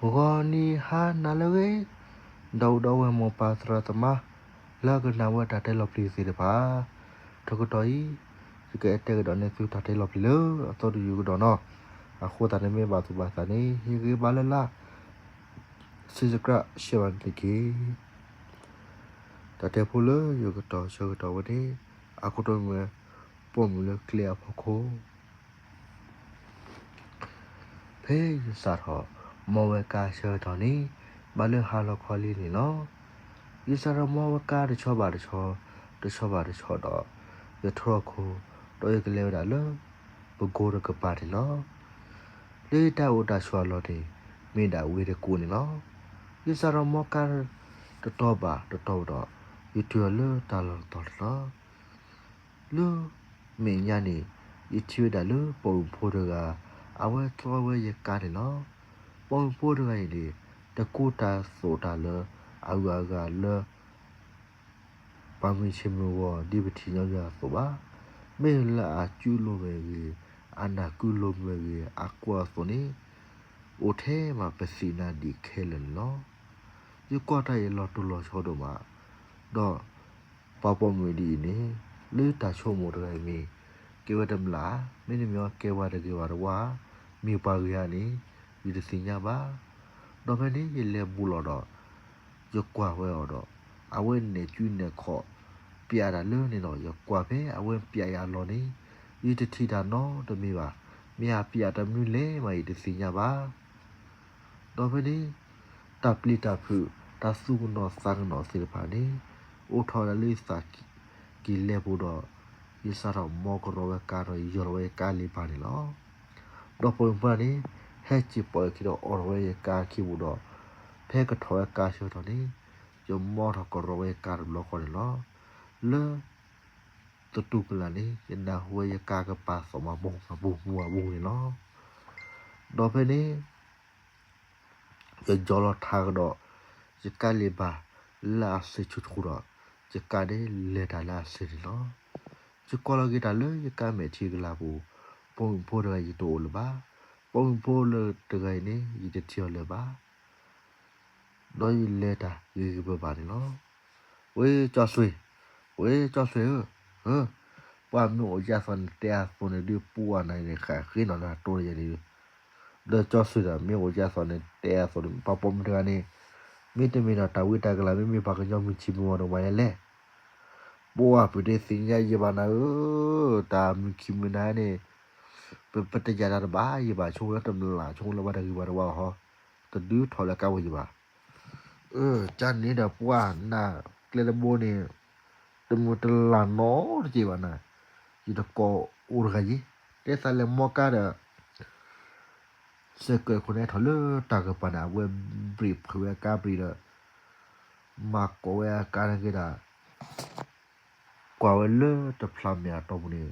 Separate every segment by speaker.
Speaker 1: ဂောနီဟာနာလဝေဒေါဒဝမောပါသရတမလာကနာဝတာတဲလော်ပလီစီတပါတကတော်ဤစကဲတဲကတော့နေစုတာတဲလော်ပလီလောအတော်ယူကတော့နော်အခုတာနေမေပါသူပါတာနေဟီကေဘာလလာစီစကရရှေဝန်တကေတတဲဖူလယူကတော့ရှောကတော့ဝတဲ့အခုတော့မပုံမူလကလျာဖို့ခိုဖေးစာတော့ မောဝကာရှောတော်နေဘာလဟာလခေါ်လေးနေနော်ဒီစရမောဝကာတချောပါတချောတချောပါတချောတော့ရထရခုတော့ရကလေးဒါလဘကိုရကပါတယ်နော်လေတာဝတာချောလို့တယ်မိတာဝေရကူနေနော်ဒီစရမောကာတတော့ပါတတော့တော့ရထရလတာလတော်နော်လူမင်းညာနေရထရဒါလပုံဖို့တကအဝဲတော်ဝဲရကားတယ်နော် ပုံဖို့တကရည်တကူတာဆိုတာလအဝါကလပါမီချင်မဝဒီပတိရောက်ရဆိုပါမေလာအကျူလိုပဲကြီးအနာကူလိုပဲကြီးအကွာဆိုနေအိုထဲမှာပစီနာဒီခဲလနော်ဒီကွာတိုင်လော်တူလော်ချောတော့မှာတော့ပပမွေဒီနေလေတာချုံမို့တကယ်မီကေဝတမလာမင်းမျိုးကေဝတကေဝရဝါမြေပါရရနေ ဒီတစင်ညာပါတော့မင်းရေလေဘူးလို့တော့ရကွာဝဲတော့အဝဲနေကျွနေခော့ပြရလွန်းနေတော့ရကွာပဲအဝဲပြရလော်နေဒီတတိတာနော်တမီပါမြာပြတမျိုးလေမဒီစညာပါတော့မင်းတပ်လီတပ်ဖူတဆုနောစန်းနောစိပါနေအိုထော်ရလေးစာကီလေဘူးတော့ဒီစားတော့မောကရောကာရောရောဝဲကာလီပါနေလောတော့ပုံပနေ ဟဲ့ချီပေါ်ကီတော့အော်ဝဲကာခီဘူးတော့ဖဲကထော်ကာရှိတော့နေယမောတော့ကရောဝဲကာဘလော့ခေါ်လောလေတတူကလာနေယနာဝဲကာကပါစမဘုံဘူမူဘူနေလောတော့ဖဲနေယကြောလထားတော့ယကလေးပါလာစေချူထူတော့ယကတဲ့လေတာလာစေလောယကောလဂီတာလေယကမဲချီကလာဘူးပုံဖို့ရရတိုးလပါ ပုံဖို့လတကယ်နေရတချောလပါတော့ရလေတာရရပပါနော်ဝေးကြောဆွေဝေးကြောဆွေဟမ်ပွားမျိုးရဖန်တဲ့ဖုန်ဒီပူဝနိုင်တဲ့ခါခင်းတော့တိုးရည်လေကြောဆွေတာမျိုးရဖန်တဲ့ဖုန်ပပုံတကနေမိတမီတော့တဝိတကလာမိမိပါကကြောင့်မိချီမောတော့ဝရဲလေဘောအပဒေစင် เป็นปัจจัยาดาบ้ายีบ่าชงแล้วตำลาชงแล้วว่าได้ว่าวาฮะตะดื้อถอละเก้ายีบ่าเออจันนี้ดาปว่าน่ะเกลือบูนี่ตำรวจตลาดน้อจีบ่าน่ะยีตะกออุรกายีเดซาเลมอกาเดเสกเกิดคนไหนถอเลือดตากปานาเวบรีบคือเวกาบรีเดมาโกเว่าการกันกว่าเลือดจะพลามยาตงนี้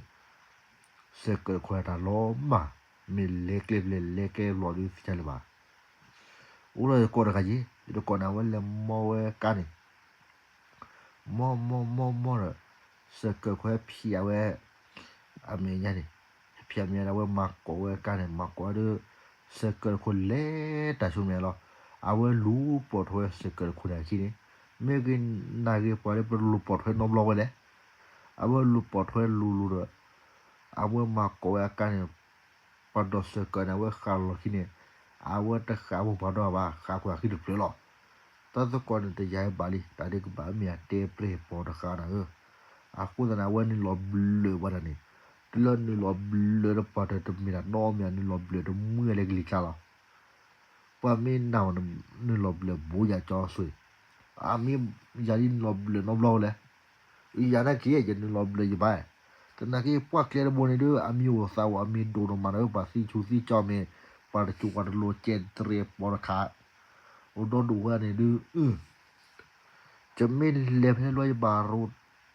Speaker 1: စကခွလေတာရှုမြလောအဝဲလူပေါ်ထွဲစကခွလေကြီးနေမေကင်နာကေပေါ်လေပလူပေါ်ထွဲနော်ဘလောဝဲလေအဝဲလူပေါ်ထွဲလူလူတော့အဝဲမာကိုဝဲကာနေပတ်တော့စကနာဝဲခါလောကြီးနေအဝတ်တခါဘဘာတော့ပါခါခွာခိလို့ပြောတသကောနတရိုင်ပါလီတာဒီကဘာ မီယာတေပရေပေါ်တခါနာအခုဒနာဝနီလောဘလဝရနီတလနီလောဘလရပါတတမီနာနောမီယာနီလောဘလတမွေလေကလီချလာပါမင်းနောင်နီလောဘလဘူယာချောဆွေအာမီယာရီလောဘလနောဘလောလေဤယာနာကြီးရဲ့နီလောဘလယပါ တနကေပွားကလေဘိုနေဒအမီဝသာဝအမီဒိုနိုမနောပါစီချူစီချောမင်း pada cuka lo chen tre por kha o do du wa ne du u jamin le phe lo ba ru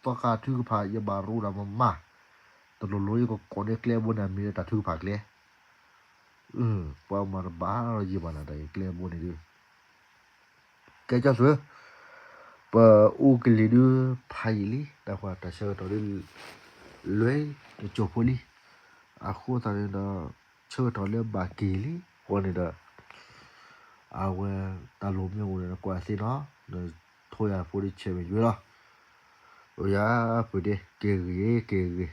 Speaker 1: to ka thu pha ya ba ru da ma ma to lo lo ko ko ne kle bo na mi ta thu pha kle u pa ma ba ro ji ba na da kle bo ne du ke cha su pa u ke li du phai li da kwa ta sơ to du lue to cho poli လွဲကြောဖိုနီအခုတည်းကချေတော်လဲဘာကီလီခေါ်နေတာအဝဲတလုံးမျိုးဝင်ကွာစီနော်ထိုးရဖိုးချေမယူလားဟိုရဖိုးတဲ့ကေရီကေရီ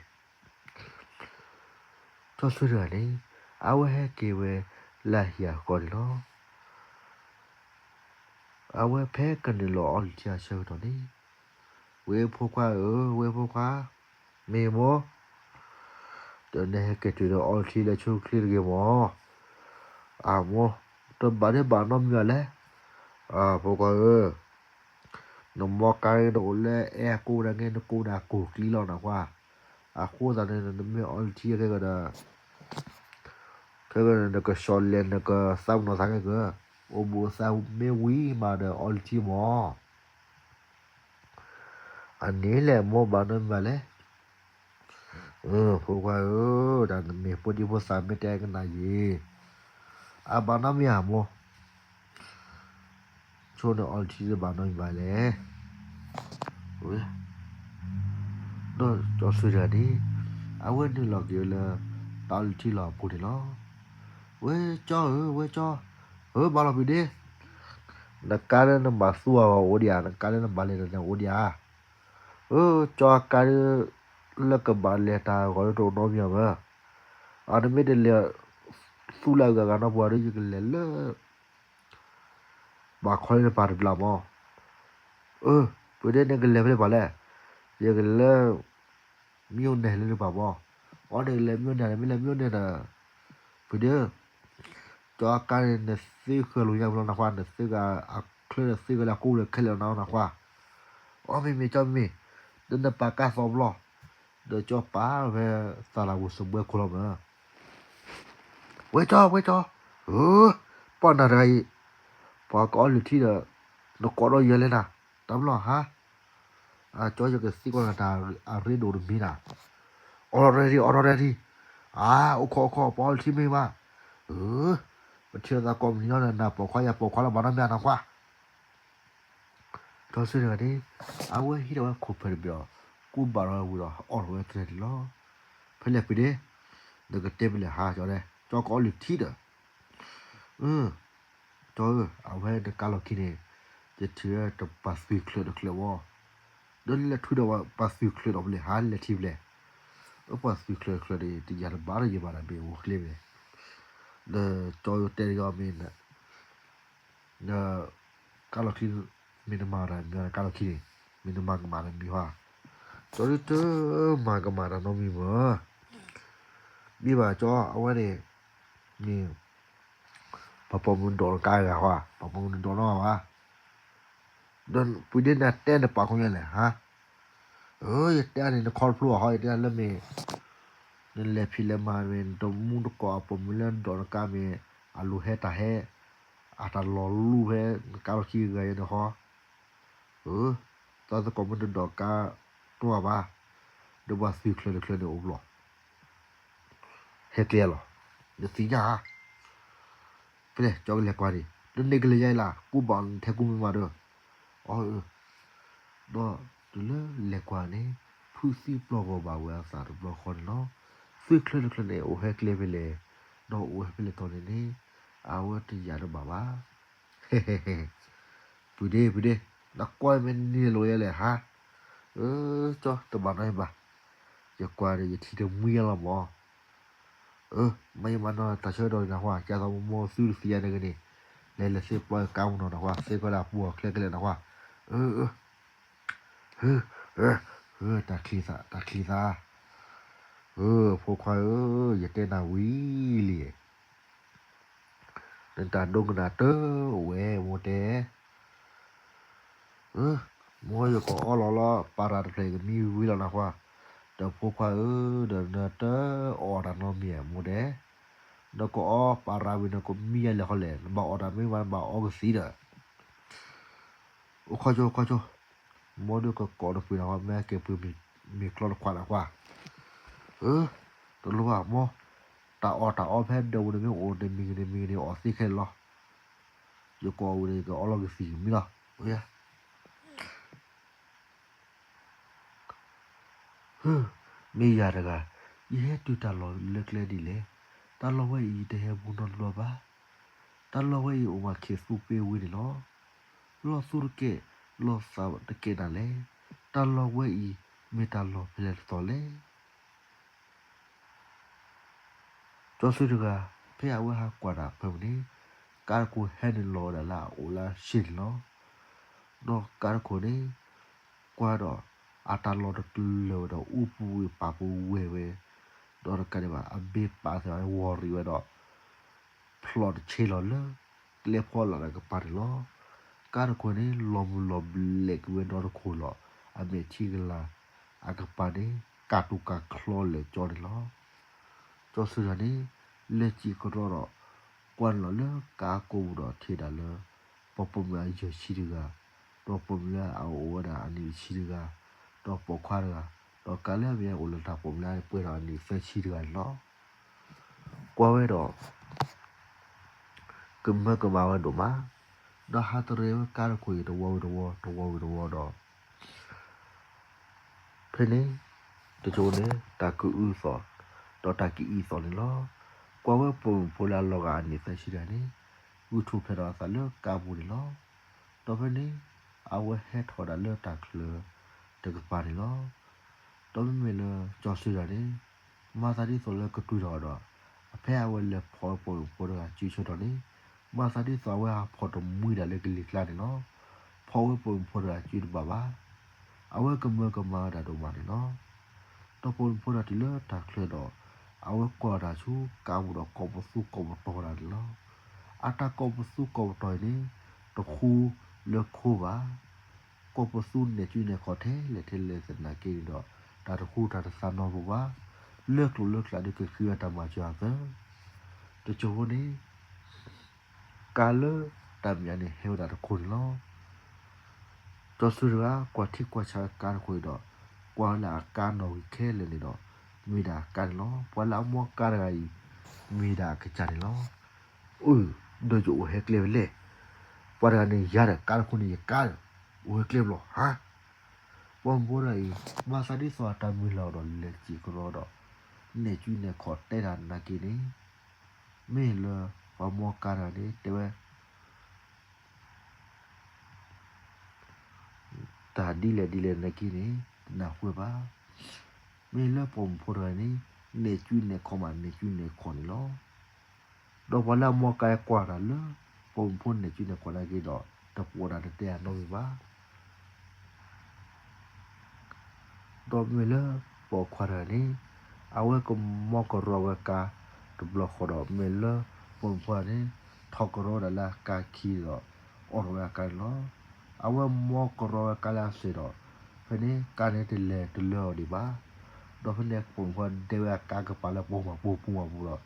Speaker 1: တော့ဆွရတယ်အဝဲကေဝဲလာဟီယာခေါ်နော်အဝဲဖဲကနေလောအော်ချာရှောတော်နေဝေဖိုးကွာဝေဖိုးကွာ မေမောတနေကတူတော့ all clear လချို clear ကေမောအာမောတဘာရဘာနမ်ရလဲအာဘောကရနမောကိုင်းတော့လဲအဲကိုရငဲကိုဒါကိုကလီလောက်တော့ကွာအခုသာနေနမေ all clear ကေကဒါကေကနကရှော်လဲနကစောင်းနော်စားကေအိုဘူစာမေဝီမာဒါ all clear မောအနေလဲမောဘာနမ်ရလဲ le ờ phụ qua ơ đã me po di po sa me te ka na ye a ba na mi ha mo cho no all ti ba no ba le ui đó cho suy ra đi à quên đi lọc kiểu là tao chỉ lọ phụ thì nó quê cho ơ quê cho เออบาลบิเดนักการนั้นมาสู้เอาโอเดียนักการนั้นบาเลนโอเดียเออจอการလက် ကဘာလေတာကိုတော့တော့မြပါအာနမီတလေစူလာကကနော်ဘွားရကြီးကလေလေဘာခွဲနေပါဘလာမောเออပဒေနေကလေပဲပါလေရကလေမြို့နယ်လေပါဘောအော်တယ်လေမြို့နယ်လေမြို့နယ်တာပဒေတော့ကရနေစီခလိုရဘလနာခွာနေစီကအခလစီကလာကူလေခလနာနာခွာအော်မီမီချမီဒန်ပါကာဆောဘလော de cho pa ve sa la wo so bwe ko lo ma we cho we cho ơ pa na rai pa ko lu thi da no ko ro ye le na tam lo ha a cho yo ke si ko na ta a re do mi na already already ah o ko ko pa thi me ma ơ မချေတာကောမီနော်နာပေါ်ခွာရပေါ်ခွာလာဘာနာမြနာခွာတော့စရတယ်အဝဲဟီတော့ခုဖရပြောကူဘာရဝူတော့အော်ဝဲတဲ့လောဖလက်ပြတဲ့ဒကတေဘလဟာကြောတဲ့ကြောကောလီတီတာอืมတော့အဝဲတကလော်ခီနေတချရတပတ်ဖီကလဒကလဝဒလလက်ထူတော့ပတ်ဖီကလတော့လေဟာလက်တီလေအပတ်ဖီကလကလဒီ กูบาราวูดอออเวทเลอเพลไปเดเดกเตเปลหาจอเดจอกอลิทีเดเออจอเอาไว้เดกาลอกิเดจะเถือตบปัสฟิคลอดคลอวอดนละทุดว่าปัสฟิคลอดอบเลหาเลทีเลอปัสฟิคลอดคลอดติยาบาราเยบาราเบโอคลเบเดจอเตริกามินเดกาลอกิมินมาราเงกาลอกิมินมากมารามีว่า จอริเตอมากับมาดานมีเมอมีบ่าจอเอาไว้เด็กนี่ปะปมุนโดนกายแล้วว่ะปะปมุนโดนว่ะวะโดนปุ่ยเดนแตนปากของยังไงฮะเอ้ยเต่นี่นครพลัวหอยแต่ละเมนั่นแหละพี่เลมาเมนตัวมุนกอปมุนเล่นโดนกาเมอาลูเฮตาเฮอาตาลอลูเฮกาลขี้เกยนะฮะเออตอนสกอมันโดนกา คลนเดี๋ยวอบหรอเฮ็ดเลียหรอเดี๋ยวสียาไปเลยจอกเล็กกว่าดิเดี๋ยวเด็กเลยใหญ่ล่ะกูบอลแทกูไม่มาเด้ออ๋อเออดอดูเลยเล็กกว่านี้ผู้ซีปลอกบ่าวสารปลอกคนเนาะ fui kle kle ne o he kle vele no o he vele to ne ne a o ti ya do baba he he he pu de pu de na kwa men ni lo ya le ha เออจ้ะตบอนั้บ้าอย่ากว่าเลยอย่าทีเดียวเมียละบอเออไม่มันนอนตาเชื่อโดยนะว่าจะทำโมซูเสียนี่กันนี่ในเลเซปอยเก้าหนอนะว่าเซก็ลาบวกเล็กเลยนะว่าเออเออเออเออเออตาคีซะตาคีซะเออพวกควายเอออย่าเต้นนาวิเลยนั่นตาดงกันนะเต้เว้โมเต้เออ มวอยก็อ๋อลอลอปาราเพลงมีวิลนะว่าเดี๋ยวพวกควาเออเดี๋ยวนเตอออดานอเมียโมเตเดี๋ยวก็อ๋อปาราวินก็มีอะไรเขาเลยบอกออดานไม่วันบอกออกสีเด้อโอ้ข้าโจข้าโจมัวดูก็กอดปืนนะว่าแม่เก็บปืนมีมีคลอดควันนะว่าเออตัวรู้ว่าโมตาออตาออแพทเดวเดมิโอเดมิเดมิเดออสิเคลออยู่กอูเดก็ออลอกสิมิล่ะโอ้ย ဟမေးရတကရဲတူတာလောလက်လက်ဒီလေတာလောဝဲဤတဲ့ဘူးနော်လောပါတလောဝဲအိုမခေဖူပေးဝေးတယ်လောလောဆူရကေလောစာတကေနာလေတလောဝဲဤမေတလောဖလက်တော်လေကျော်စုတကဖေအဝဲဟာကွာတာဖုန်နေကာကိုဟဲန်လော်လာအိုလာရှင်းလောတော့ကာကိုနေကွာတော့ အတာလော်တတူလော်တော့ဥပူပပူဝဲဝဲတော့ကလည်းပါအဘေးပါစဝေါ်ရီဝဲတော့ plot ချေလော်လေလေဖော်လာကပါလောကာကိုနေလော်လော်ဘလက်ဝဲတော့ခိုလောအမေချီကလာအကပါနေကာတူကာခလောလေကြော်တယ်လောကျော်စရနေလက်ကြီးကတော့ကွန်လော်လေကာကိုတော့ထေတာလေပပမရရှိတကတော့ပမလာအောဝဒါအနီရှိတက တော့ပခွာရတော့ကလည်းမြေဦးလတာပမလာပွေတော်အနီဖက်ရှိတကနော်ကွာဝဲတော့ကမကဘာဝဒမတော့ဟာတရေကာရခွေတော့ဝတော့တော့ဝတော့တော့ဖင်းနေတချို့နေတာကူဥစောတော့တကီဤစောလေလောကွာဝဲပုံပိုလာလောကအနိဖက်ရှိတယ်နေဥထုဖရဆာလောကာဘူးလေလောတော့ဖင်းနေအဝဲဟက်ထော်ဒါလောတာကလ တကပါလေလောတော့မေလကြော်စီရတယ်မာသာဒီဆိုလကတူတော့တော့အဖေအဝဲလက်ဖော်ပုံပိုတော့ကြည့်ချတော့နေမာသာဒီဆိုဝဲဖော်တော့မွေးတယ်လေကလေးကလာတယ်နော်ဖော်ဝဲပုံဖော်တော့ကြည့်ပါပါအဝဲကမကမာတာတော့ပါတယ်နော်တော့ပုံဖော်တာဒီလောတာကလတော့အဝဲကွာတာချူကာဘူးတော့ကောပစုကောပတော်တာလောအတာကောပစုကောပတော်နေတခုလက်ခိုးပါ ကောပစုနေကျွနေခေါ်တယ်လက်ထဲလက်စနာကေတော့ဒါတခုဒါတဆန်တော့ဘူးပါလက်လို့လက်လာဒီကခွေတာမှာကြာပဲတချို့နေကာလတမ်းရနေဟဲတာတခုလောတော့ဆူရာကွာတိကွာချာကာခွေတော့ကွာလာကာနော်ခဲလေလေတော့မိတာကန်လောပွာလာမောကာရိုင်မိတာကကြတယ်လောဦးဒိုဂျိုဟက်လေလေပွာရနေရတဲ့ကာခုန်ရကာ ဝဲကလေလောဟာပွန်ဘောရိုင်မာစာဒီစွာတမီလောတော့လက်ကြည့်ကြောတော့နေကျူးနေခေါ်တဲ့တာနာကီနေမေလဝမောကာရနေတဲဝဲတာဒီလေဒီလေနာကီနေနာခွေပါမေလပုံဖော်ရနေနေကျွနေခေါမနေကျွနေခေါနေလောတော့ဝလာမောကဲကွာရလပုံဖွန်နေကျွနေခေါလာကြီးတော့တပေါ်တာတဲ့နော်ပါ တော့မေလပေါ်ခွာရနေအဝဲကမောကရောဝကာဒဘလခေါ်တော့မေလပုံဖွာနေထောက်ကရောလာကာခီတော့အော်ဝကာလောအဝဲမောကရောကလာစေတော့ဖနေကနေတလေတလောဒီပါတော့ဖနေပုံခွန်တေဝကာကပါလာပုံမပူပူမပူတော့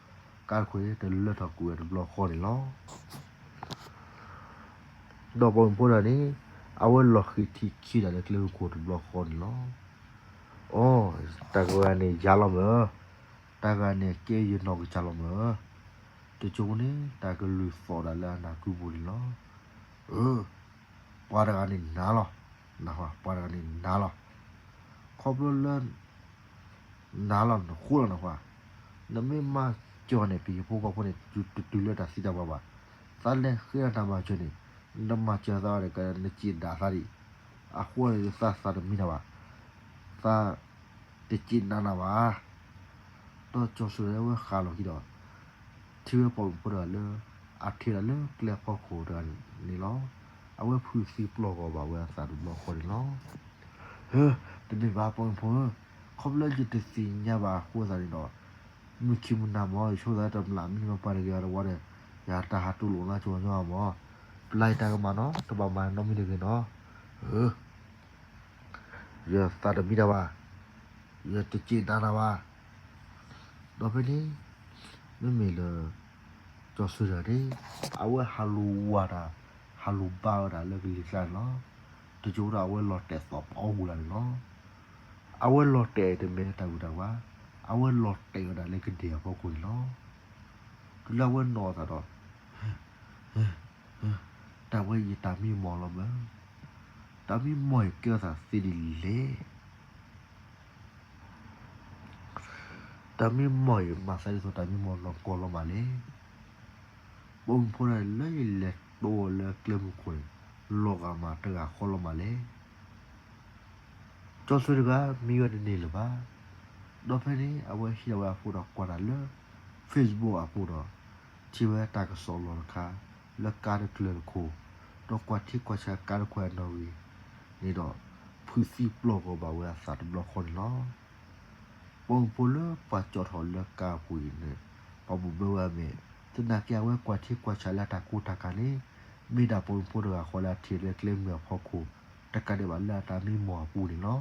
Speaker 1: ကာခွေတလထကူရဘလခေါ်နေလောတော့ပုံပေါ်ရနေအဝဲလော်ခီတီခီလာတဲ့ကလေးကိုဘလခေါ်နေလော 어 따가니 잘라면 따가니 깨이 너그 잘라면 저쪽에 따글루 포달라 나구불러 어 빠라가니 나라 나와 빠라가니 나라 커블런 나라 호라 나와 너메마 저네 비포가 보내 둘둘다 시다 봐봐 살래 그냥 담아 주니 너마 저다래 그 늦지 다사리 아후에 사사르 미나와 사 နာပါသာတချီနာနာပါတော့ကျော်ဆွဲဝခါလို့ဟီတော့တီဝပုံပရလအထီရလကလဖောခိုဒန်နီလောအဝဲဖူစီပလောကဘာဝဲစာဒဘလောခေါ်လောဟဲတဒီဘာပုံဖုံခေါပလဂျစ်တစီညာပါခိုးစားရီတော့မြချိမနာမောချိုးသားတော့လာမီမပါရကြရဝရဲရာတာဟာတူလုံးလာချိုးညောမောပလိုက်တာကမနော်တပမနော်မီလေကနော်ဟဲရသတမီတော့ပါ ရတချီတာနာပါတော့ဖလေမမေလတော့ဆူရတယ်အဝဲဟာလူဝါတာဟာလူပါတာလည်းကလေးကနော်တကြိုးတော့အဝဲလော်တက်တော့ပေါင်းဘူးလားနော်အဝဲလော်တဲ့တဲ့မဲတာဘူးတော့ပါအဝဲလော်တဲ့တာလည်းကတည်းကပေါ့ကိုနော်ဒီလဝဲနော်တာတော့တာဝဲရတာမီမော်လမတာမီမော်ကဲတာစီဒီလေ တာမီမော်မဆိုင်ဆိုတာမီမော်လောကောလမလေပုံဖော်ရလေလက်တော့လေကလမ်ခွေလောကမှာတကခေါ်လမလေကျော်စရကမိရတဲ့နေလပါတော့ဖနေအ ဝဲရှိရဖူတော့ကွာလာ Facebook အပူတော့ချီဝဲတာကဆောလောခါလက်ကားကလကိုတော့ကွာတိကွာချာကာကွာနော်ဝီနေတော့ဖူစီဘလော့ကိုပါဝဲစာတဘလော့ခွန်လောပုံပလပတ်ချော်ထော်လက်ကားပူနေပပဘဝမေတနာကြဝဲကွာတိကွာချာလာတာကူတာကလေမိတာပုံပူတော့ခေါ်လာတီရကလင်းမြောက်ဖို့ခုတကတဲ့ပါလာတာမီမောပူနေလော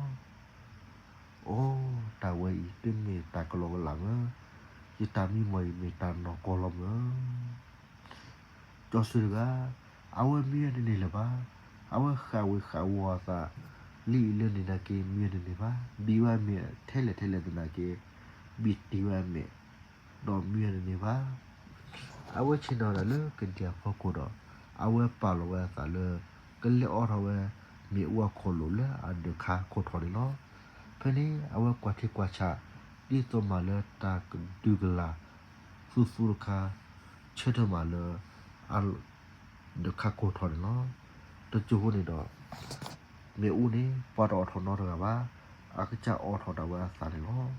Speaker 1: အိုးတာဝဲဤတင်မေတာကလောလာငါ kita mi moi mi tan no kolom no to surga awe mi ne ne la ba awe kha we kha wa sa li le ne na ke mi ne ne ba bi wa mi the le the le na ke bi ti wa mi do mi ne ne ba awe chin do la le ke dia pho ko do awe pa lo wa sa le ke le o ro we mi wa ko lo le a de kha ko tho de lo ဖနေအဝကွာတိကွာချာဒီတော့မလာတာဒူဂလာဖူဖူခါချက်တော့မလာအလဒခါကိုထော်နော်တချို့နေတော့ မေဦးနေပါတော့ထော်နော်တော့ပါအခချာအော်ထော်တော့ဝါစားတယ်နော်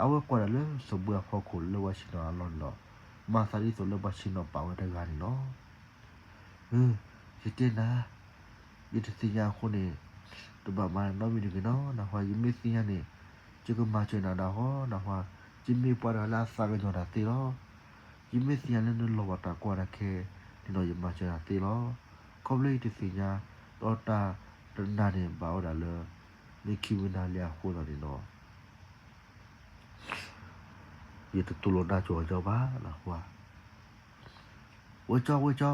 Speaker 1: အဝကွာလေစဘူအဖို့ကိုလောရှိတော့အလုံးတော့မာစာရီဆိုလောဘရှိတော့ပါဝတဲ့ကနေနော်ဟင်းဒီတင်နာဒီတစီညာခုနေတဘာမနော်မီဒီကနော်နော်ဟွာယမီစီယာနေ chứ có mà နာနေပါတော့လားလေကိဝနာလျာဟိုတော့နေတော့ยตตุลนาจวเจ้าบ้าละว่าว่าเจ้าว่าเจ้า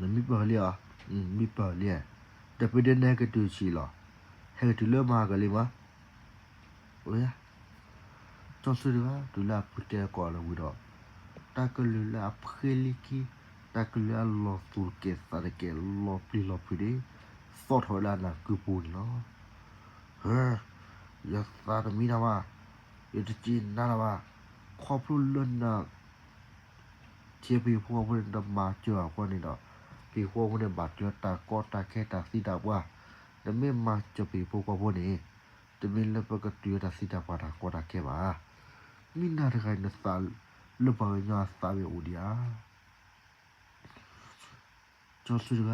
Speaker 1: นั่นมีเปล่าเลยอะอืมมีเปล่าเลยแต่ไปเดินแน่ก็ดูชีหรอให้ก็ดูเริ่มมากันเลยวะโอ้ยจอนสุดว่าดูแลพุทธก่อนละวิดอกตาก็เลยละเพลิกีตาก็เลยลอสูเกสตาเกลอปีลอปี စော့ထော်လာလာကူပူနော်ဟဲရသာမီနာဝယတချီနာလာဝခေါပလူလနာချေပီဖောဝင်ဒမာကျွာကောနေတော့ပီဖောဝင်ဘာကျွာတာကောတာခဲတာစီတာဘွာဒမေမာချပီဖောကောဘိုနေတမင်လပကတူရတာစီတာပါတာကောတာခဲပါမိနာရခိုင်နသလလပဝေညာစာဝေဦးဒီယာကျော်စုရက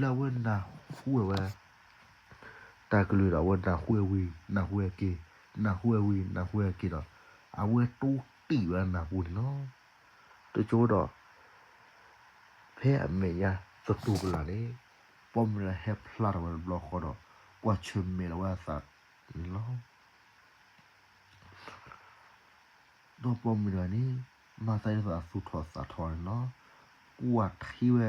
Speaker 1: la wen na hue we ta ku lu la wen na hue we na hue ke na hue we na hue ke đó à hue tu ti wa na hu no to cho đó phe a me ya to tu la le pom la he pla ra wa block ho đó qua chum me la wa sa no တော့ပုံမီလာနီမဆိုင်စာဆူထောစာထော်နော်ကွာထီဝဲ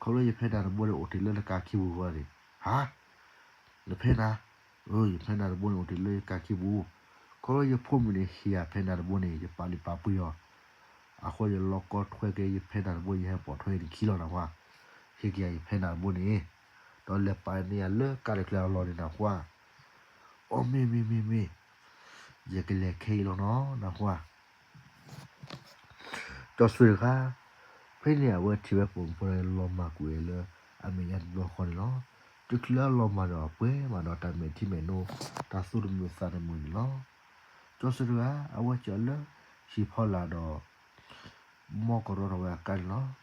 Speaker 1: ma chi da na ji me li o lo na ni ma wu i ya wu plus ya lo plus ya ho khu ju la we ya na hwa ya si chu si cho ka te si ya na hwa yime li o na ni တမတော်ပါလာကွာတဒါကေခေါပလိုလေဆွဲလာဝေဖဲတာဘောဒီခေါလိုရဖဲတာဘောဒီအိုတီလကာကီဘူဝရီဟာလဖဲနာအိုးဖဲတာဘောဒီအိုတီလကာကီဘူခေါလိုရဖို့မနေဟီယာဖဲတာဘောနေရပါလီပါပူယောအခုရလောကောထွဲကေရဖဲတာဘောရပေါ်ထွဲဒီခီလောနာကွာဟီကီယာရဖဲတာဘောနေတော့လက်ပိုင်းနေရလကာရကလာလောနေတာကွာအိုမီမီမီမီ giờ cái lệ khi lo nó nó qua cho suy ra phải nè vợ thì bé cũng phải lo mà quê lơ anh mình ăn lo con nó trước lỡ lo mà nó quê mà nó tại mình thì mình nô ta su được mình sa được mình nó cho suy ra à vợ chờ lơ chỉ phò là đó mò có rồi rồi cái nó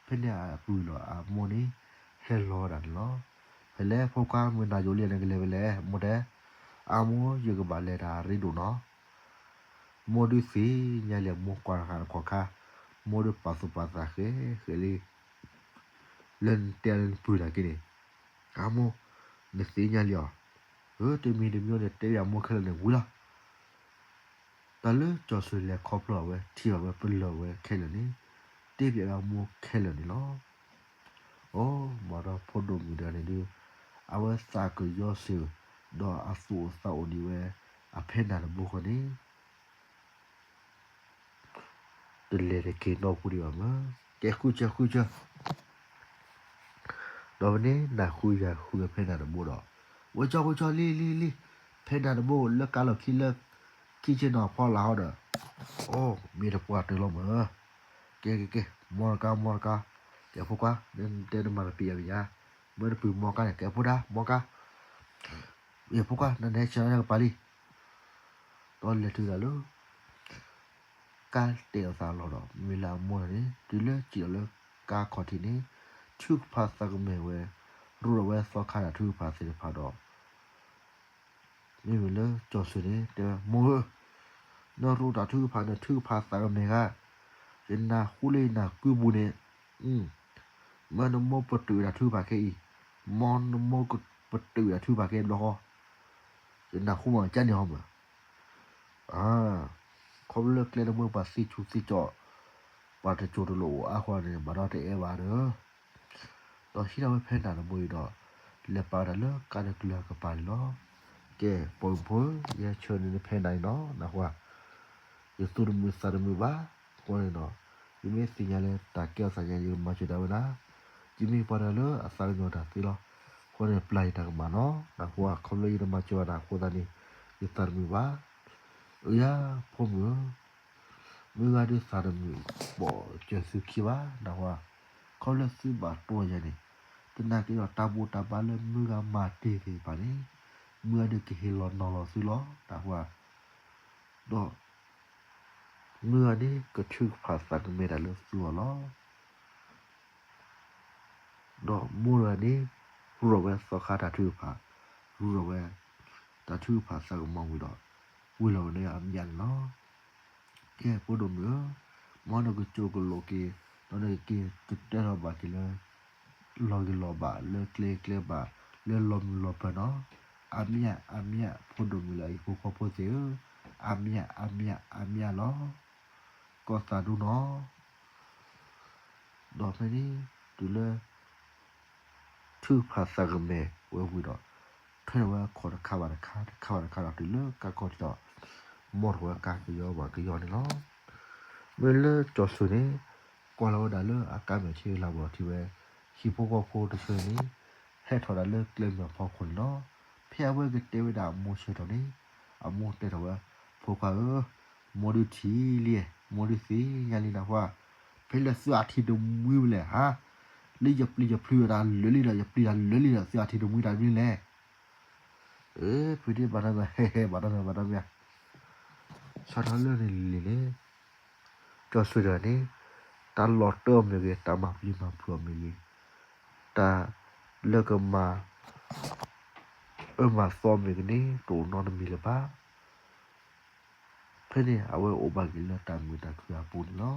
Speaker 1: phải nè bùi lo à mò ní hello đàn nó phải lẽ phong qua mình đã dỗ liền cái lệ lẽ một đấy à mua giờ cái bạn lệ đã đi đủ nó modu fi nyale mo kwa ha ko ka modu pasu pasa ke kheli len tel pu la ke ni ka mo ne si nyale yo ho te mi de myo ne te ya mo khel ne wu la ta le cho su le ko plo we ti wa we pu lo we ke le ni ti တေးပြကမိုးခဲလနေလောအော်မရဖို့ဒုံမီဒနေဒီအဝစာကယောစီဒေါ်အဆူစာအိုဒီဝဲအဖေနာဘူခနီတလေရကေနောပူရီဝ မကဲခုချခုချတော့နေနာခုရခုဖေနာဘူတော့ဝချဝချလီလီလီဖေနာဘူလက်ကလောခိလက်ခိချနော်ဖောလာတော့ Oh, mira por atrás lo más. ¿Qué, qué, qué? Morca, morca. ¿Qué fue qua? Nên tên mà pia ya. Mới được morca này, ¿qué fue da? Morca. ¿Qué fue qua? Nên hết cho nó pali. Đó là thứ là lúc. Cá tiểu sao lo đó. Mình là mua này. Thứ là chỉ là cá khó thì này. Trước phát ra cái mẹ về. Rú là về so khá là thứ phát sẽ phát đó. Mình là cho sự này. Để mua. နော်ရူတာသူဖာနသူဖာစာကမေကရနာခုလေးနာကူဘူးနေอืมမနမောပတူရာသူဖာကေမွန်နမောကပတူရာသူဖာကေလောရနာခုမချန်နေဟောမအာ ခေါမလကလေမပါစီချူစီချောပါတချိုလိုအခွာနေမရတဲ့အပါတော့တော့ရှိတော့ဖဲတာလို့ပြောတော့လေပါရလကလကလကပါလောကဲပုံပုံရချောနေဖဲနိုင်တော့နဟွာယသူရမူစာရမူပါကိုနေတော့ဒီမေးစင်ရလဲတာကဲဆာရယူမချတာဝလားဒီမေးပါရလအစားညောတာပြီလောကိုနေပလိုက်တာကမနော်နဟွာခေါလို့ရမချောတာကိုဒါနေယသရမူပါ ya pomyo mega de sarami bo jesu kiwa dawa kole si ba to ya ni tina ki yo tabu tabale mega ma te ke ba ni mega de ke lo no lo si lo dawa do mega de ke chu pha sa ke mera lo si lo do mura de ro ba sa kha ta chu pha ro ba ta chu pha sa ke mong wi do ဝေလောလေအမြန်လောကဲပို့တော့မြေမောနကချိုကလိုကေတော့လေကေတက်တော့ဘာကလေလောကလောပါလေကလေကလေပါလေလောမလောပနော်အမြအမြပို့တော့မြေလိုက်ကိုခေါ်ဖို့စေအမြအမြအမြလောကောတာဒူနော်တော့ဖယ်ဒီတူလေသူဖာစာကမေဝဲဝီတော့ထဲဝါခေါ်ခါပါခါခါခါတူလေကကောတော့ มียเนาะ có ta đủ nó đó phải đi từ là thứ phát sa cái mẹ với vui đó thế là có được khá là khá khá là khá là từ là các con đó một của các cái do và cái do này nó mới là cho số này qua lâu đã là à cái mẹ chơi là bỏ thì về khi phố qua phố được chơi này hết thọ đã là lên mà phò quần nó phía với cái tiêu đã mua chơi đó đi à mua tiêu đó phố qua ơ mua đi thì liền မော်ဒီစီညာလီလာဟွာဖေလဆူအထီဒမွေးလေဟာလီယပလီယပလီရာလလီလာယပလီရာလလီလာဆူအထီဒမွေးတာပြင်းလေအေးဖီဒီဘာနာဟဲဟဲဘာနာဘာနာမြ ဆာထလလီလီလေကျော်ဆူရနေတာလော်တော်မြေကတာမပလီမဖူမီတာလကမာအမဖော်မီကနေတူနော်မီလပါ phene awe obagila tamu ta kya pun lo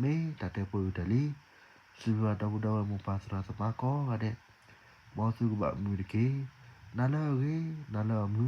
Speaker 1: me ta te pu ta li suwa ta bu da mu pa sra sa pa ko ga de mo su ba mu de ke na la ge na la mu